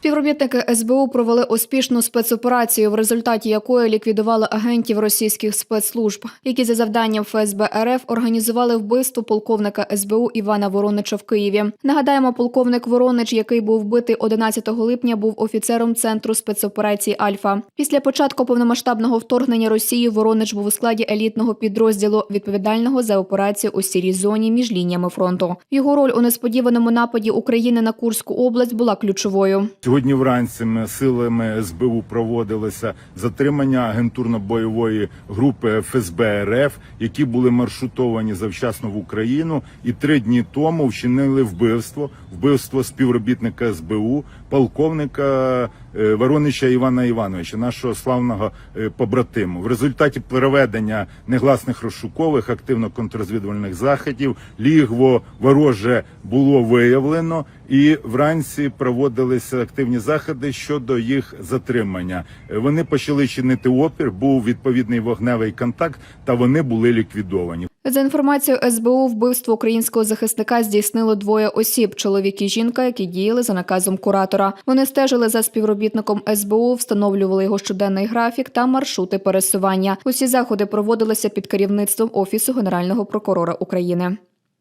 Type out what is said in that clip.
Співробітники СБУ провели успішну спецоперацію, в результаті якої ліквідували агентів російських спецслужб, які за завданням ФСБ РФ організували вбивство полковника СБУ Івана Воронича в Києві. Нагадаємо, полковник Воронич, який був вбитий 11 липня, був офіцером центру спецоперації Альфа. Після початку повномасштабного вторгнення Росії Воронич був у складі елітного підрозділу, відповідального за операцію у сірій зоні між лініями фронту. Його роль у несподіваному нападі України на Курську область була ключовою. Сьогодні вранці силами СБУ проводилося затримання агентурно-бойової групи ФСБ РФ, які були маршрутовані завчасно в Україну, і три дні тому вчинили вбивство, вбивство співробітника СБУ, полковника е, Воронича Івана Івановича, нашого славного е, побратиму. В результаті проведення негласних розшукових активно-контррозвідувальних заходів лігво вороже було виявлено, і вранці проводилися активні заходи щодо їх затримання. Вони почали чинити опір, був відповідний вогневий контакт, та вони були ліквідовані. За інформацією СБУ, вбивство українського захисника здійснило двоє осіб: чоловік і жінка, які діяли за наказом куратора. Вони стежили за співробітником СБУ, встановлювали його щоденний графік та маршрути пересування. Усі заходи проводилися під керівництвом офісу генерального прокурора України.